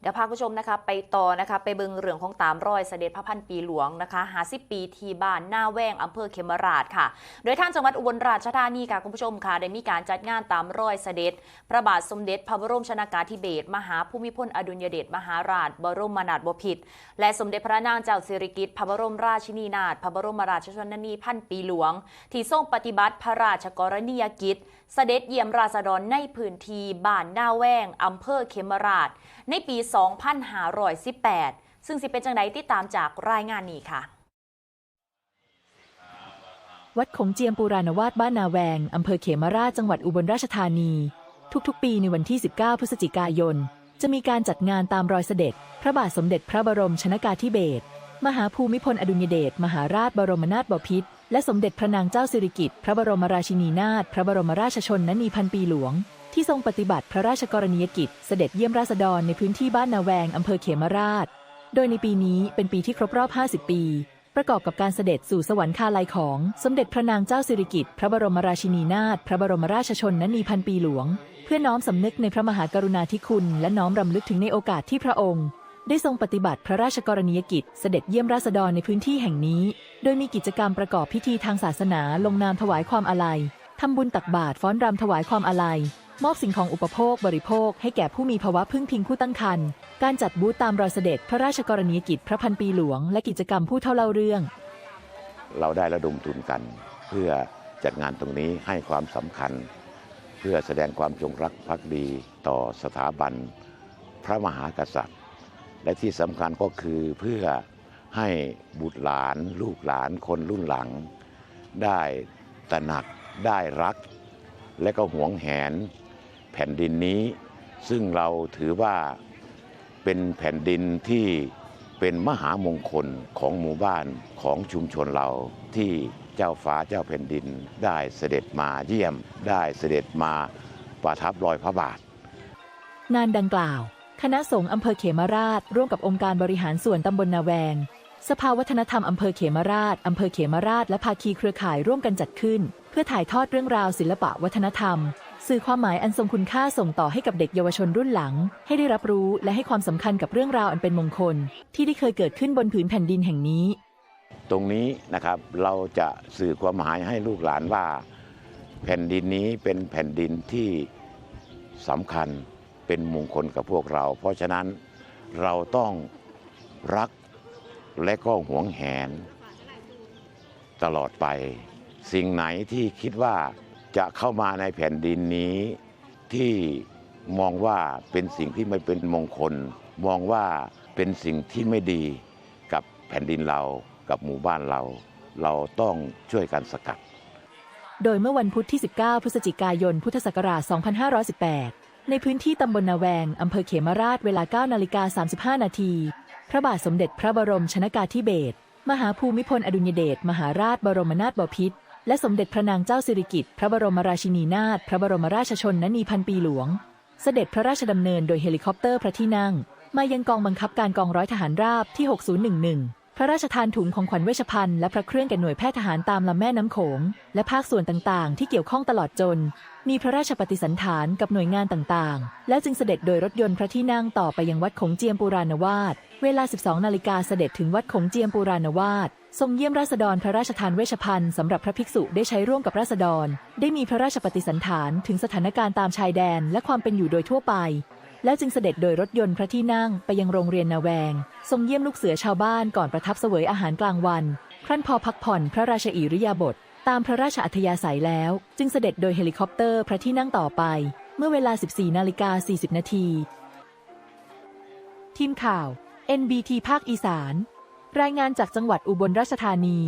เดี๋ยวพาผู้ชมนะคะไปต่อนะคะไปเบิงเรื่องของตามรอยเสด็จพระพันปีหลวงนะคะหาสิปีทีบ้านหน้าแว่งอำเภอเขมราชค่ะ โดยท่างจังหวัดอุบลราชธานีค่ะคุณผู้ชมค่ะได้มีการจัดงานตามรอยเสด็จ พระบาทสมเด็จพระบรมชนากาธิเบศรมหาภูมิพลอดุลยเดชมหาราช บรมนาถบพิตรและสมเด็จพระนางเจ้าสิริกิติ์พระบรมราชินีนาถพระบรมราชชนนีพันปีหลวง ที่ทรงปฏิบัติพระราชกรณียกิจเสด็จเยี่ยมราษฎรในพื้นที่บ้านหน้าแว่งอำเภอเขมราช ในปี2518 ซึ่งสิเป็นจังไดติดตามจากรายงานนี้ค่ะ วัดขงเจียมปูรานวาสบ้านนาแวง อำเภอเขมราชจังหวัดอุบลราชธานี ทุกๆ ปีในวันที่ 19 พฤศจิกายน จะมีการจัดงานตามรอยเสด็จ พระบาทสมเด็จพระบรมชนากาธิเบศรมหาภูมิพลอดุลยเดชมหาราชบรมนาถบพิตรและสมเด็จพระนางเจ้าสิริกิติ์พระบรมราชินีนาถพระบรมราชชนนีพันปีหลวง ที่ทรงปฏิบัติพระราชกรณียกิจเสด็จเยี่ยมราษฎรในพื้นที่บ้านนาแวงอำเภอเขมราช โดยในปีนี้เป็นปีที่ครบรอบ 50 ปี ประกอบกับการเสด็จสู่สวรรคาลัยของสมเด็จพระนางเจ้าสิริกิติ์พระบรมราชินีนาถพระบรมราชชนนีพันปีหลวง เพื่อน้อมสำนึกในพระมหากรุณาธิคุณ และน้อมรำลึกถึงในโอกาสที่พระองค์ ได้ทรงปฏิบัติพระราชกรณียกิจเสด็จเยี่ยมราษฎรในพื้นที่แห่งนี้ โดยมีกิจกรรมประกอบพิธีทางศาสนาลงนามถวายความอาลัยทำบุญตักบาตรฟ้อนรำถวายความอาลัย มอบสิ่งของอุปโภคบริโภค ให้แก่ผู้มีภาวะพึ่งพิงผู้ตั้งครรภ์การจัดบูธตามรอยเสด็จพระราชกรณียกิจพระพันปีหลวง และกิจกรรมผู้เท่าเล่าเรื่อง เราได้ระดมทุนกัน เพื่อจัดงานตรงนี้ให้ความสำคัญ เพื่อแสดงความจงรักภักดีต่อสถาบัน พระมหากษัตริย์ และที่สำคัญก็คือเพื่อให้บุตรหลาน ลูกหลานคนรุ่นหลัง ได้ตระหนักได้รัก และก็หวงแหน แผ่นดินนี้ ซึ่งเราถือว่าเป็นแผ่นดินที่เป็นมหามงคลของหมู่บ้านของชุมชนเราที่เจ้าฟ้าเจ้าแผ่นดิน ได้เสด็จมาเยี่ยม ได้เสด็จมาประทับรอยพระบาท งานดังกล่าว คณะสงฆ์อำเภอเขมราช ร่วมกับองค์การบริหารส่วนตำบลนาแวง สภาวัฒนธรรมอำเภอเขมราชอำเภอเขมราชและภาคีเครือข่ายร่วมกันจัดขึ้น เพื่อถ่ายทอดเรื่องราวศิลปะวัฒนธรรม สื่อความหมายอันทรงคุณค่าส่งต่อให้กับเด็กเยาวชนรุ่นหลัง ให้ได้รับรู้และให้ความสำคัญกับเรื่องราวอันเป็นมงคล ที่ได้เคยเกิดขึ้นบนผืนแผ่นดินแห่งนี้ ตรงนี้นะครับเราจะสื่อความหมายให้ลูกหลานว่า แผ่นดินนี้เป็นแผ่นดินที่สำคัญเป็นมงคลกับพวกเรา เพราะฉะนั้นเราต้องรักและก็หวงแหน ตลอดไป สิ่งไหนที่คิดว่า จะเข้ามาในแผ่นดินนี้ ที่มองว่าเป็นสิ่งที่ไม่เป็นมงคล มองว่าเป็นสิ่งที่ไม่ดีกับแผ่นดินเรากับหมู่บ้านเรา เราต้องช่วยกันสกัด โดยเมื่อวันพุธที่ 19 พฤศจิกายน พุทธศักราช 2518 ในพื้นที่ตำบลนาแวงอำเภอเขมราชเวลา 9 นาฬิกา 35 นาที พระบาทสมเด็จพระบรมชนากาธิเบศรมหาภูมิพลอดุลยเดชมหาราชบรมนาถบพิตร และสมเด็จพระนางเจ้าสิริกิติ์พระบรมราชินีนาถพระบรมราชชนนีพันปีหลวง เสด็จพระราชดำเนินโดยเฮลิคอปเตอร์พระที่นั่ง มายังกองบังคับการกองร้อยทหารราบที่ 6011 พระราชทานถุงของขวัญเวชภัณฑ์และพระเครื่องแก่หน่วยแพทย์ทหารตามลำแม่น้ำโขง และภาคส่วนต่างๆ ที่เกี่ยวข้องตลอดจน มีพระราชปฏิสันถานกับหน่วยงานต่างๆ แล้วจึงเสด็จโดยรถยนต์พระที่นั่งต่อไปยังวัดขงเจียมปูรานวาสเวลา 12 นาฬิกาเสด็จถึงวัดขงเจียมปูรานวาสทรงเยี่ยมราษฎรพระราชทานเวชภัณฑ์สำหรับพระภิกษุได้ใช้ร่วมกับราษฎร ได้มีพระราชปฏิสันถานถึงสถานการณ์ตามชายแดนและความเป็นอยู่โดยทั่วไป แล้วจึงเสด็จโดยรถยนต์พระที่นั่งไปยังโรงเรียนนาแวง ทรงเยี่ยมลูกเสือชาวบ้านก่อนประทับเสวยอาหารกลางวัน ครั้นพอพักผ่อนพระราชอิริยาบถตามพระราชอัธยาศัยแล้ว จึงเสด็จโดยเฮลิคอปเตอร์พระที่นั่งต่อไป เมื่อเวลา 14นาฬิกา40 นาที ทีมข่าว NBT ภาคอีสาน รายงานจากจังหวัดอุบลราชธานี